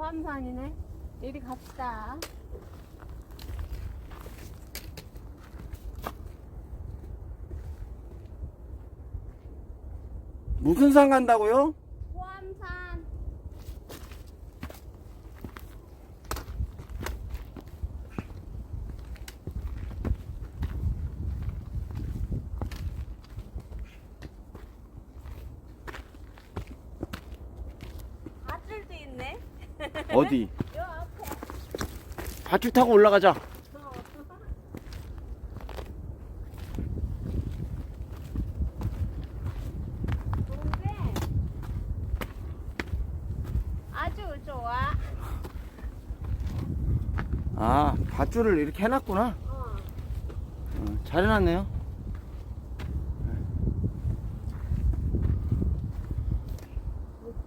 포함산이네. 이리 갑시다. 무슨 산 간다고요? 포함산. 밧줄도 있네. 어디? 밧줄 타고 올라가자. 아주 좋아. 아, 밧줄을 이렇게 해놨구나. 어. 어, 잘 해놨네요.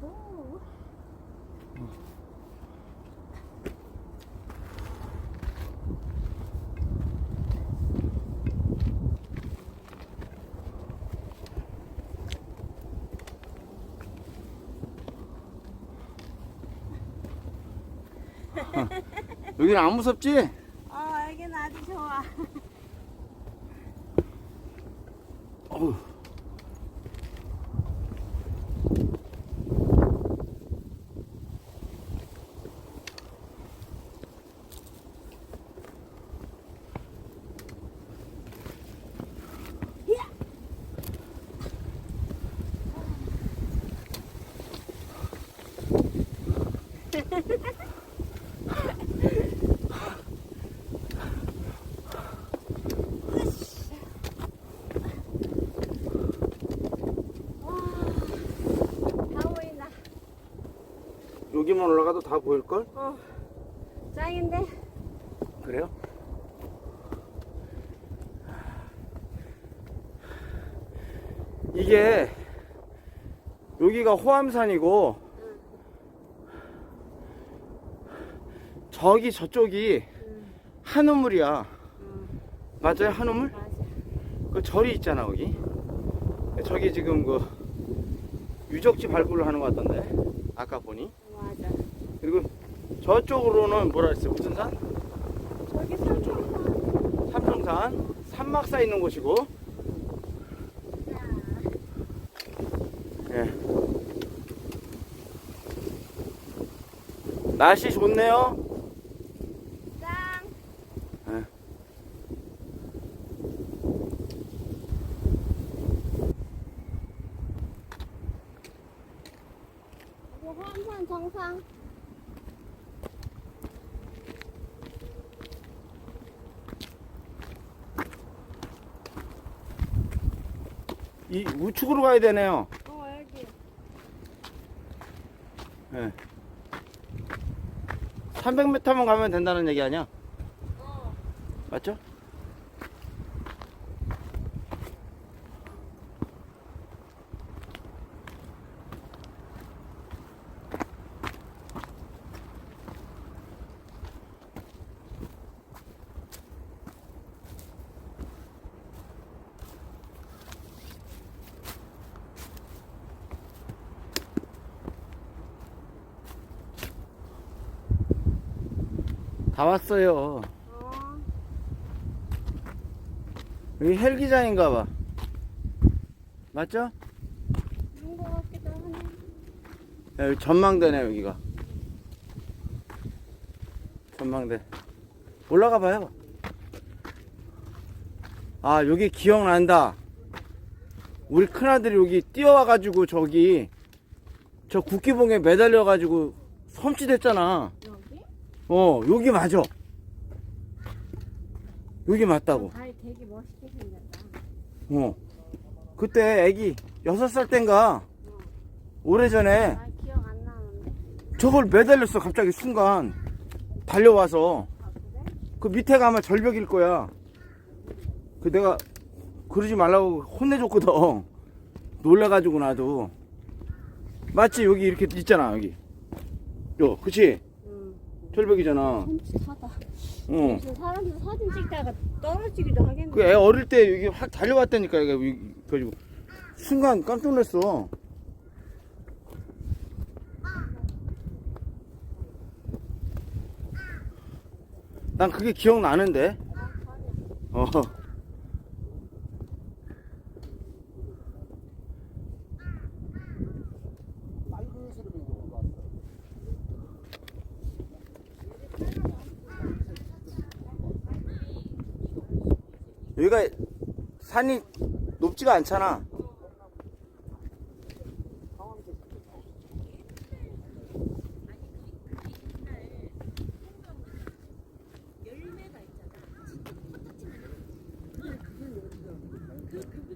오호. 여기는 안 무섭지? 어, 여기는 아주 좋아. 어우. 여기만 올라가도 다 보일걸? 어. 짱인데? 그래요? 이게 여기가 호암산이고 저기 저쪽이 응. 한우물이야 응. 맞아요 한우물? 맞아. 그 절이 있잖아 거기 저기 지금 그 유적지 발굴을 하는 것 같던데 아까 보니. 그리고 저쪽으로는 뭐라 했어요 무슨 산? 저기 삼촌산. 삼중산 산막 사 있는 곳이고 예. 날씨 좋네요 짱. 예. 이거 호암산 정상. 이 우측으로 가야 되네요 어, 여기. 예. 300m만 가면 된다는 얘기 아니야? 어. 맞죠? 다 왔어요. 어. 여기 헬기장인가 봐. 맞죠? 그런 거 같기도 하네. 야, 여기 전망대네 여기가. 전망대. 올라가 봐요. 아 여기 기억난다. 우리 큰아들이 여기 뛰어와가지고 저기 저 국기봉에 매달려가지고 섬찟했잖아. 어 여기 맞아. 여기 맞다고. 발 되게 멋있게 생겼다. 어. 그때 애기 여섯 살 땐가 어. 오래전에 아, 기억 안 나는데. 저걸 매달렸어 갑자기 순간 달려와서 아, 그래? 그 밑에 가면 절벽일 거야 그 내가 그러지 말라고 혼내줬거든 놀래가지고 나도 맞지 여기 이렇게 있잖아 여기 요 그치 응. 절벽이잖아. 섬찟하다. 어. 응. 사람들 사진 찍다가 떨어지기도 하겠네. 그 애 어릴 때 여기 확 달려왔다니까 얘가 가지고 순간 깜짝 놀랐어. 난 그게 기억나는데. 아, 어. 여기가 산이 높지가 않잖아.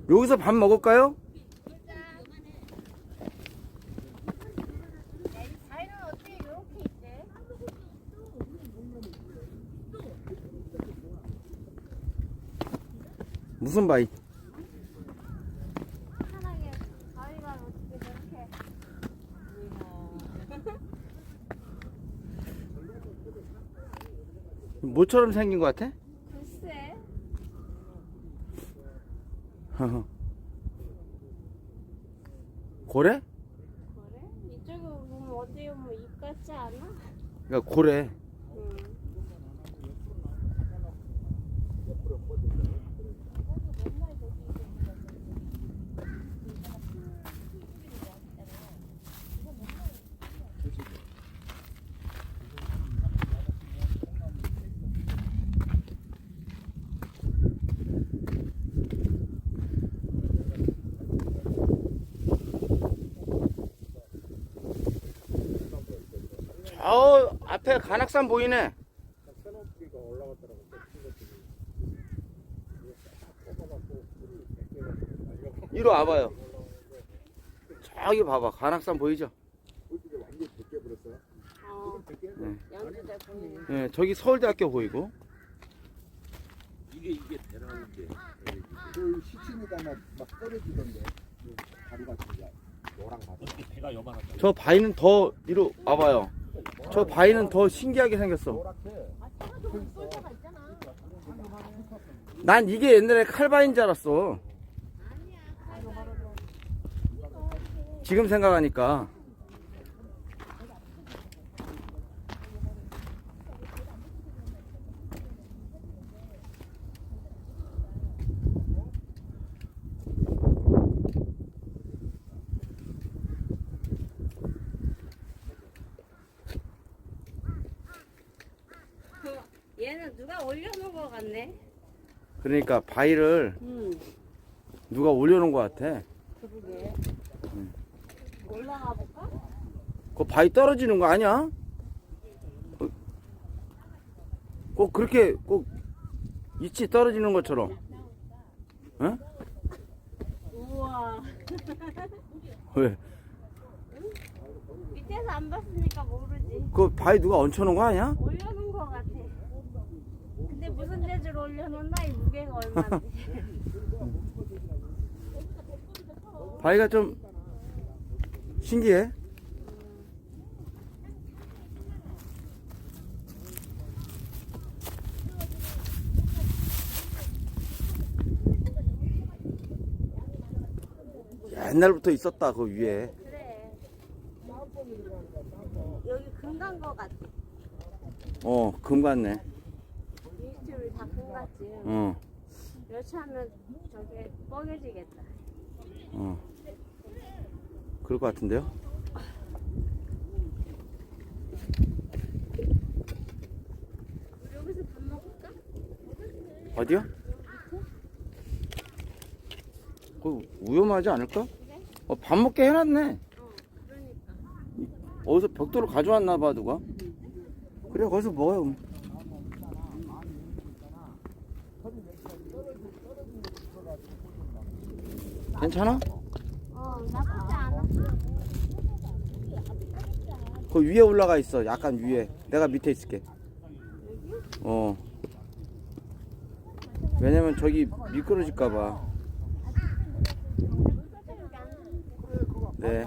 여기서 밥 먹을까요? 자이는 어떻게 이렇게 있대? 무슨 바위? 어떻게 저렇게 뭐처럼 생긴 것 같아? 글쎄 고래? 그래? 이쪽에 보면 어디 보면 입 같지 않아? 그러니까 고래. 저 앞에 간악산 보이네. 새높이가 올라갔더라고. 이리 와봐요. 저기 봐봐. 간악산 보이죠? 네. 예, 저기 서울대학교 보이고. 이게 이게 대나무인데 그 시치니까 막, 막 떨어지던데. 그 가루 같은 게 노랑. 어떻게 배가 요만하다 저 바위는 더 이리 와봐요. 저 바위는 더 신기하게 생겼어. 난 이게 옛날에 칼바위인 줄 알았어. 지금 생각하니까. 얘는 누가 올려놓은 거 같네 그러니까 바위를 응 누가 올려놓은 것 같아. 그러게 올라가 볼까? 그 바위 떨어지는 거 아니야? 어, 꼭 그렇게 꼭 이치 떨어지는 것처럼. 응? 우와 왜? 밑에서 안 봤으니까 모르지 그 바위 누가 얹혀놓은 거 아니야? 올려놓은 재주로 올려놓나 이 무게가 얼마인지 바위가 좀 신기해. 옛날부터 있었다 그 위에. 그래 여기 금간 거 같아 어, 금 같네. 유니트를 다금 같지 어, 이렇게 하면 저게 뻐개지겠다 어. 그럴 것 같은데요? 우리 여기서 밥 먹을까? 어디요? 그 위험하지 않을까? 어, 밥 먹게 해놨네. 어 그러니까 어디서 벽돌을 가져왔나 봐 누가. 그래 거기서 먹어요. 괜찮아? 어 나쁘지 그 위에 올라가 있어. 약간 위에. 내가 밑에 있을게. 어. 왜냐면 저기 미끄러질까봐. 네.